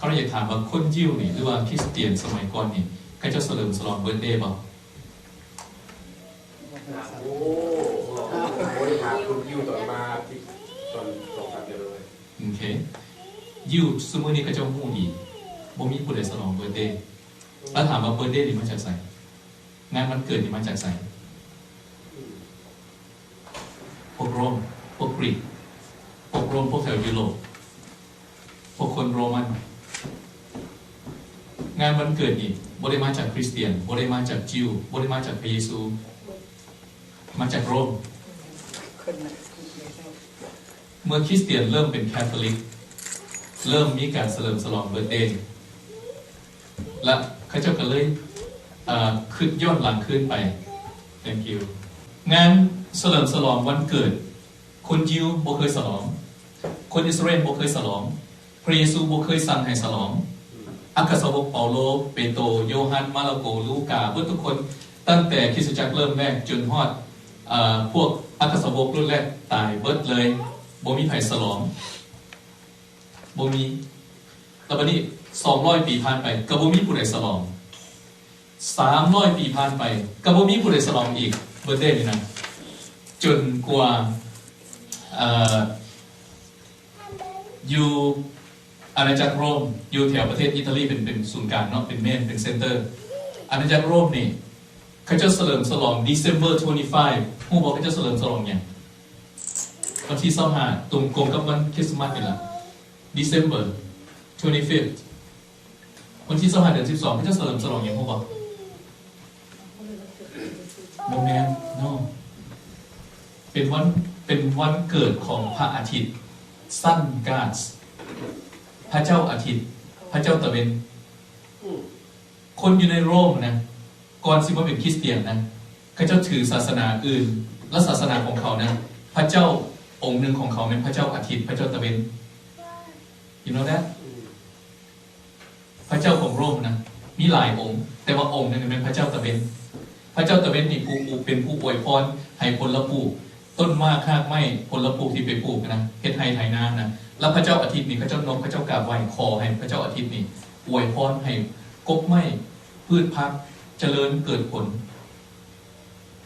เขาเลยอยากถามว่าคนยิวนี่หรือว่าคริสเตียนสมัยก่อนนี่เขาเจะเฉลิมฉลองเบิร์ธเดย์บ่โอ้โหบริหารคุณยิวตอนมาที่ตอนตรงกันเลยโอเคยิวสมมือนี้เขาเจ้าหูดีบ่มีผู้ใดฉลองเบิร์ธเดย์แล้วถามว่าเบิร์ธเดย์นี่มาจากไสงานวันเกิดนี่มาจากไสพวกโรมพวกกรีกพวกโรมพวกแถวยุโรปพวกคนโรมัน งานวันเกิดนี่บ่ได้มาจากคริสเตียนบ่ได้มาจากจิวบ่ได้มาจากพระเยซู มาจากโรม เมื่อคริสเตียนเริ่มเป็นแคทอลิก เริ่มมีการเฉลิมฉลองเบิร์เดย์และข้าเจ้าก็เลยขึ้นย้อนหลังขึ้นไป thank you งานเฉลิมฉลองวันเกิด คนยิวบ่เคยฉลอง คนอิสราเอลบ่เคยฉลอง พระเยซูบ่เคยสั่งให้ฉลอง อัครสาวกเปาโล เปโตรโยฮันมาระโกลูกาเพื่อทุกคนตั้งแต่คริสตจักรเริ่มแรกจนฮอดเอ่อพวกอัครสาวกรุ่นแรกตายเบิดเลยบ่มีไผฉลองบ่มีแล้วบัดนี้200ปีผ่านไปก็บ่มีผู้ใดฉลอง300ปีผ่านไปก็บ่มีผู้ใดฉลองอีกเบิดเดย์นี่นะจนกว่าออยู่ อาณาจักรโรมอยู่แถวประเทศอิตาลีเป็นเป็นศูนย์กลางเนาะเป็นเมนเป็นเซ็นเตอร์อาณาจักรโรมนี่เขาจะเฉลิมฉลอง December 25ผู้บอกเขาจะเฉลิมฉลองอย่างวันที่25ตรงกลมกับวันคริสต์มาสนี่แหละ December 25วันที่25เดือน12เขาจะเฉลิมฉลองอย่างผู้บอกโมเมน no เป็นวันเป็นวันเกิดของพระอาทิตย์ Sun Gods พระเจ้าอาทิตย์ พระเจ้าตะเวนคนอยู่ในโรมนะก่อนสิว่าเป็นคริสเตียนนะเขาเจ้าถือศาสนาอื่น และศาสนาของเขานะพระเจ้าองค์หนึ่งของเขาเป็นพระเจ้าอาทิตย์ พระเจ้าตะเวน you know that พระเจ้าของโรมนะมีหลายองค์ แต่ว่าองค์หนึงเป็นพระเจ้าตะเวนพระเจ้าตะเวนนี่ผู้ปลูกเป็นผู้อวยพรให้ผลปลูก ต้นว่าข้างไม้ผลปลูกที่ไปปลูกนะเฮ็ดไห้ไถนานะแล้วพระเจ้าอาทิตย์นี่พระเจ้านกพระเจ้ากาบไหวคอให้พระเจ้าอาทิตย์นี่อวยพรให้กบไม้พืชพักเจริญเกิดผล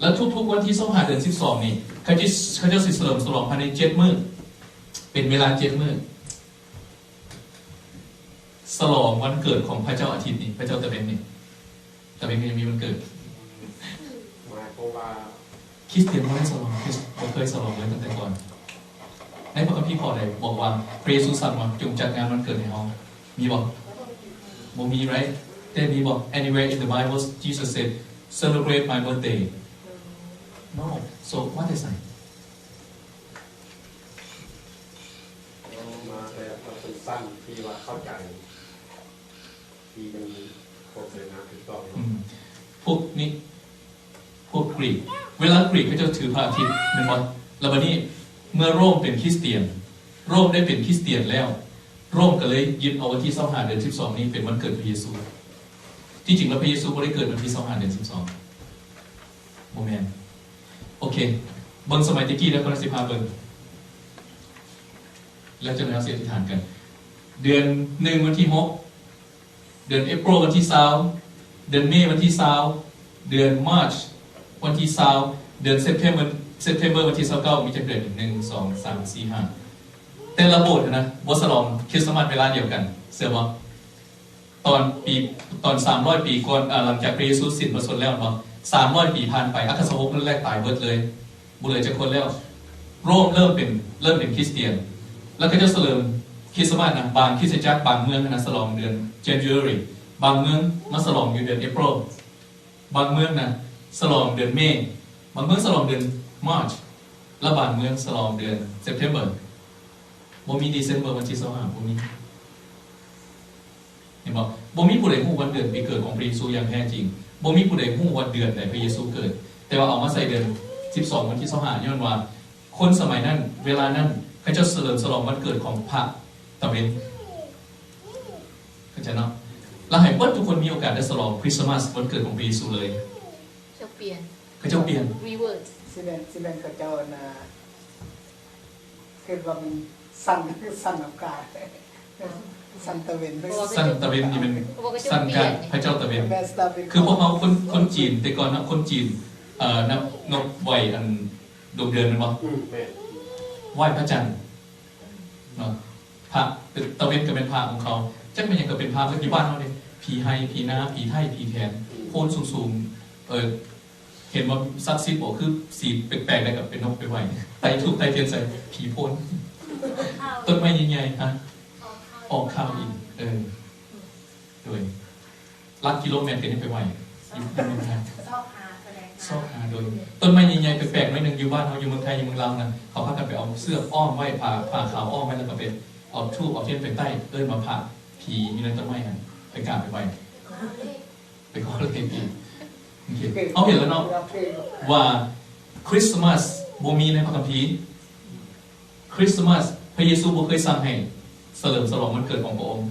แล้วทุกๆวันที่สองหาเดือนสิบสองนี่เขาจะเขาจะสิเสริมสลองภายในเจ็ดมื้อเป็นเวลาเจ็ดมื้อสลองวันเกิดของพระเจ้าอาทิตย์นี่พระเจ้าตะเวนนี่ตะเวนยังมีวันเกิด คริสเตียนเขาได้สลองคริสเขาเคยสลองเลยตั้งแต่ก่อน ในพระคัมภีร์ขอใดบอกว่าพระเยซูสั่งว่าจงจัดงานวันเกิดในห้องมีบอกบ่มี right แต่มีบอก anywhere in the Bible Jesus said celebrate my birthday no so what is it มาแบบเราสั้นๆที่ว่าเข้าใจที่มันครบเลยนะถูกต้องอืมพวกนี้ พวกกรีก เวลากรีกเขาจะถือพระอาทิตย์เป็นวันแล้วบัดนี้เมื่อโรมเป็นคริสเตียน โรมได้เป็นคริสเตียนแล้ว โรมก็เลยยึดเอาวันที่25เดือน12นี้เป็นวันเกิดพระเยซู ที่จริงแล้วพระเยซูไม่ได้เกิดวันที่25เดือน12โมเมนต์โอเคบิ้งสมัยตะกี้แล้วคนละสิบห้าเบิ้งแล้วจะมาเสียทิฐานกัน เดือนหนึ่งวันที่หกเดือนเอพรวันที่สาวเดือนเมษวันที่สาวเดือนมาร์ช วันที่สาวเดือนเซปเทมเบอร์เซปเทมเบอร์วันที่สเก้ามีจะเดือนหนึ่งสองสามสี่ห้าแต่ละโบสถ์นะบทสลองคริสต์มาสเวลาเดียวกัน เสือว่าตอนปีตอนสามร้อยปีก่อนหลังจากพระเยซูสิ้นพระชนแล้วเนาะสามร้อยปีผ่านไปอัครสาวกนั่นแรกตายเบิดเลยบุเลยจะคนแล้วโรมเริ่มเป็นเริ่มเป็นคริสเตียน แล้วก็จะเสริมคริสต์มาสนะบางคริสตจักรบางเมืองนะฉลองเดือน January บางเมืองมาฉลองอยู่เดือน April บางเมืองนะ ฉลองเดือนเมษบางเมืองฉลองเดือน March และบางเมืองฉลองเดือน September บ่มี December วันที่25บ่มีเห็นบ่บ่มีผู้ใดฮู้วันเดือนปีเกิดของพระเยซูอย่างแท้จริงบ่มีผู้ใดฮู้วันเดือนใดพระเยซูเกิด แต่ว่าเอามาใส่เดือน12 วันที่25ย้อนว่า คนสมัยนั้น เวลานั้นเขาจะเฉลิมฉลองวันเกิดของพระตะเวนเข้าใจเนาะแล้วให้เปิดทุกคนมีโอกาสได้ฉลองคริสต์มาสวันเกิดของพระเยซูเลย ปลี่ยนเขาจะเปลี่ยน reverse สิแบนสิแบนกระเจ้านะคือว่ามันสั่นคือสั่นอากาศสันตะเวนด้วยสั้นตะเวนนี่เป็นสั้นการพระเจ้าตะเวนแบสตาเวนคือพวกเขาคนคนจีนแต่ก่อนนะคนจีนเอ่อนับนกไหวอันดวงเดือนเป็นบ่อืมแม่ไหว้พระจันทร์เนาะพระเป็นตะเวนก็เป็นพระของเขาจักเป็นหยังก็เป็นพระก็อยู่บ้านเขาเลยผีไฮผีนาผีไทยผีแทนโพนสูงๆเออ เห็นว่าซักซิบบอกคือสีแปลกๆได้กับเป็นนกไปไหวไตทุกไตเทียนใส่ผีโพนต้นไม้ใหญ่ๆฮะออกข้าวอีกเออโดยลักกิโลเมตรเป็นไปไหวอยู่ในเมืองไทยชอบหาแสดงชอบหาโดยต้นไม้ใหญ่ๆแปลกๆหน่อยหนึ่งอยู่บ้านเขาอยู่เมืองไทยอยู่เมืองลาวนะเขาพากันไปเอาเสื้ออ้อมไว้ผ่าผ่าขาวอ้อมไว้แล้วก็ไปเอาทูบเอาเทียนไปใต้เอิ้นมาผ่าผีมีในต้นไม้กันไปกราบไปไหวไปขอเลยผีโอเค เอาเห็นแล้วเนาะว่าคริสต์มาสบ่มีในพระคัมภีร์คริสต์มาสพระเยซูบ่เคยสั่งให้เฉลิมฉลองวันเกิดของพระองค์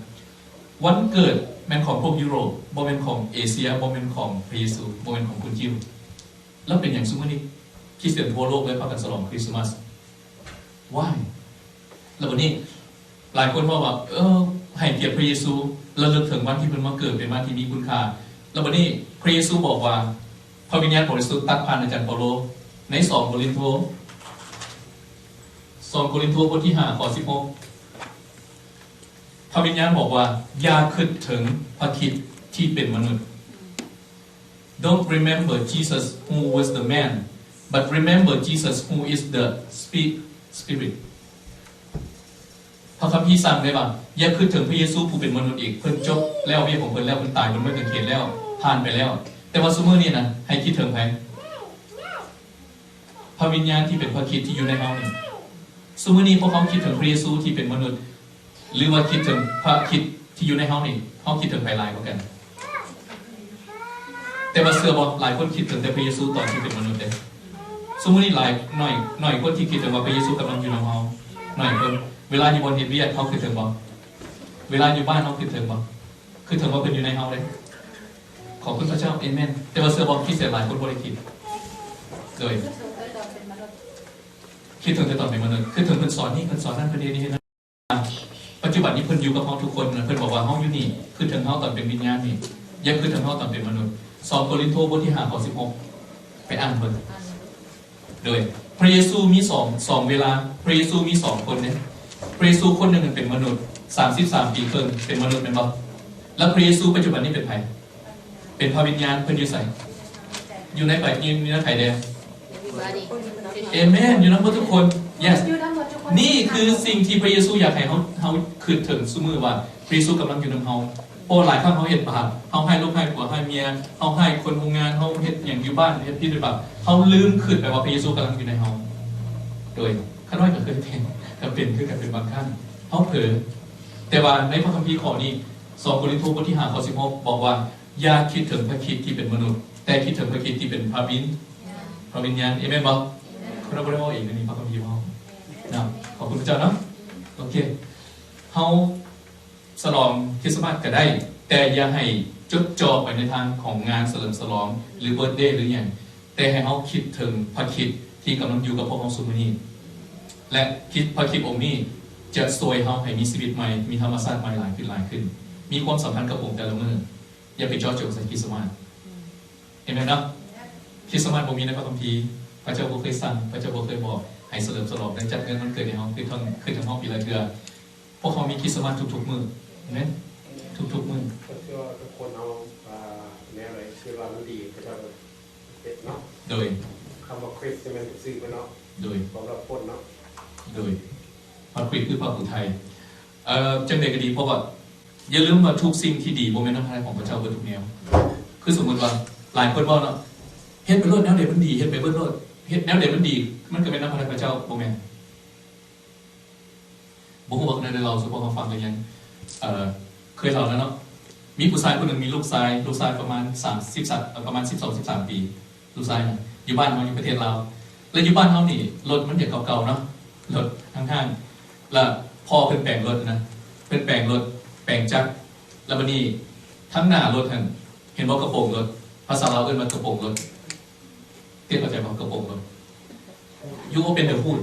วันเกิดแมนของพวกยุโรปบ่เป็นของเอเชียบ่เป็นของพระเยซูบ่เป็นของคนยิวแล้วเป็นอย่างซุมอนี้คริสเตียนทั่วโลกเลยพากันฉลองคริสต์มาสว้ายแล้ววันนี้หลายคนบอกว่าเออให้เกียรติพระเยซูระลึกถึงวันที่เพิ่นมาเกิดเป็นวันที่มีคุณค่า แล้ววันนี้พระเยซูบอกว่า พระวิญญาณบริสุทธิ์ตัดผ่านอาจารย์เปโลในสองโครินโตสองโครินโตบทที่ห้าข้อสิบหกพระวิญญาณบอกว่า อย่าคิดถึงพระคิดที่เป็นมนุษย์ Don't remember Jesus who was the man, but remember Jesus who is the spirit พระคัมภีร์สั่งเลยว่าอย่าคิดถึงพระเยซูผู้เป็นมนุษย์อีกเพิ่นจบแล้วเวียของเพิ่นแล้วเพิ่นตายบนไม้กางเขนแล้ว ผ่านไปแล้ว แต่ว่าสมมือนี่นะให้คิดถึงใครพระวิญญาณที่เป็นพระคิดที่อยู่ในเฮานี่สมมือนี้พวกเขาคิดถึงพระเยซูที่เป็นมนุษย์ หรือว่าคิดถึงพระคิดที่อยู่ในเฮานี่เขาคิดถึงใครหลายกว่ากัน แต่ว่าเสือบอกหลายคนคิดถึงแต่พระเยซูตอนที่เป็นมนุษย์เด้สมมติหลายหน่อยหน่อยคนที่คิดถึงว่าพระเยซูกำลังอยู่ในเฮาหน่อยคนเวลาอยู่บนเฮ็ดเวียกเขาคิดถึงบ่เวลาอยู่บ้านเขาคิดถึงบ่คือถึงว่าเป็นอยู่ในเฮาเลย ขอบคุณพระเจ้าเอเมนแต่ว่าเสือบอกคิดเสียหลายคนบ่ได้คิดเลยคิดถึงแต่ตอนเป็นมนุษย์คือถึงเพิ่นสอนนี่เพิ่นสอนนั่นเพิ่นเรียนนี่นะปัจจุบันนี้เพิ่นอยู่กับเฮาทุกคนเพิ่นบอกว่าเฮาอยู่นี่คือถึงเฮาตอนเป็นวิญญาณนี่ยังคือถึงเฮาตอนเป็นมนุษย์สองโครินโตบทที่5ข้อ16ไปอ่านเพิ่นอันโดยพระเยซูมีสองสองเวลาพระเยซูมีสองคนเนี่ยพระเยซูคนหนึ่งเป็นมนุษย์สามสิบสามปีเกินเป็นมนุษย์เป็นบ่แล้วพระเยซูปัจจุบันนี้เป็นใคร เป็นพระวิญญาณเพิ่นอยู่ใส่อยู่ในไปอยู่ในไผ่แดงอยู่บ้านนี่เอเมนอยู่นั้นทุกคน yes อยู่ทั้งหมดทุกคนนี่คือสิ่งที่พระเยซูอยากให้เขาเขาคืนถึงสมือว่าพระเยซูกำลังอยู่ในเฮาโอ้หลายครั้งเขาเห็นบาปเขาให้ลูกให้ผัวให้เมียเขาให้คนทำงานเขาเฮ็ดอย่างอยู่บ้านเฮ็ดที่ด้วยบาปเขาลืมคืนไปว่าพระเยซูกำลังอยู่ในเฮาโดยข้าน้อยก็เคยเป็นก็เป็นคือกันเป็นบางขั้นเขาเผลอแต่ว่าในพระคัมภีร์ข้อนี้สองโครินธ์บทที่ห้าข้อสิบหกบอกว่า อย่าคิดถึงพระคิดที่เป็นมนุษย์ แต่คิดถึงพระคิดที่เป็นพระวิญพระวิญญาณเอเมนบอกเราไม่ได้ว่าเองนะนี่พระคัมภีร์ของเขานะขอบคุณพระเจ้าเนาะโอเคเฮาฉลองคริสต์มาสก็ได้ แต่อย่าให้จดจ่อไปในทางของงานเฉลิมฉลองหรือเบิร์ดเดย์หรืออย่างแต่ให้เฮาคิดถึงพระคิดที่กำลังอยู่กับพวกเราสุมอนี้และคิดพระคิดองค์นี้จะสวยเฮาให้มีชีวิตใหม่มีธรรมชาติใหม่หลายขึ้นหลายขึ้น มีความสัมพันธ์กับองค์แต่ละมือ อย่าไปจ่อจงใส่คริสต์มาสเห็นไหมเนาะคริสต์มาสบ่มีในพระคัมภีร์พระเจ้าบ่เคยสั่งพระเจ้าบ่เคยบอกให้เฉลิมฉลองและจัดงานวันเกิดในห้องคือทั้งคือทั้งห้องปีละเดือนพวกเขามีคริสต์มาสทุกๆมื้อเห็นไหมทุกๆมื้อก็เชื่อว่าทุกคนเอาอ่าแนวไหนคือว่ามันดีก็จะเป็นเนาะโดยคำว่าคริสต์มันเป็นสื่อไปเนาะโดยสำหรับคนเนาะโดยพระคริสต์คือพระผู้ไทยเอ่อจังใดก็ดีเพราะว่า อย่าลืมว่าทุกสิ่งที่ดีโมเมนต์น้ำพายของพระเจ้าเบิดทุกแนว คือสมมติว่าหลายคนบอกเนาะเฮ็ดไปรดแนวเด็มันดีเฮ็ดไปเบิดรดเฮ็ดแนวเด็มันดี มันก็เป็นน้ำพายพระเจ้าโมเมนต์บุคคลในเราสุภาพฟังกันยังเคยเล่าแล้วเนาะมีผู้ชายคนหนึ่งมีลูกชาย ลูกชายประมาณสามสิบสามประมาณสิบสองสิบสามปี ลูกชายนะอยู่บ้านเขาอยู่ประเทศลาแล้วอยู่บ้านเขานี่รถมันอย่างเก่าๆเนาะรถข้างๆแล้วพ่อเป็นแปลงรถนะเป็นแปลงรถ ลงจักรแล้ววันนี้ทั้งหน้ารถท่านเห็นว่ากระโปรงรถภาษาเราวเอิ้นว่ากระโปรงรถเทียบเข้าใจว่ากระโปรงรถ you open the hood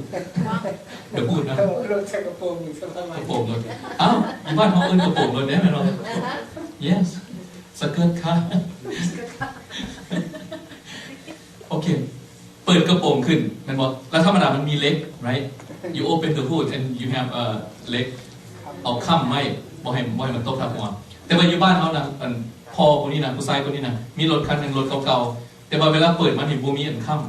the hood นะรถจักรโปรงอยู่สบายกระโปรงรถอ้าวอยู่บ้านเขาเอิ้นกระโปรงรถได้ไหมเนาะ yes สเกิร์ตค่ะโอเค เปิดกระโปรงขึ้นมันบอกแล้วธรรมดามันมีเล็ก right you open the hood and you have a leg เอาค้ำไว้ บ่ให้บ่ให้มันตกทับหัวแต่ว่าอยู่บ้านเขานะอันพ่อคนนี้นะผู้ชายคนนี้นะมีรถคันหนึ่งรถเก่าๆแต่ว่าเวลาเปิดมันเห็นบ่มีอันค่ำ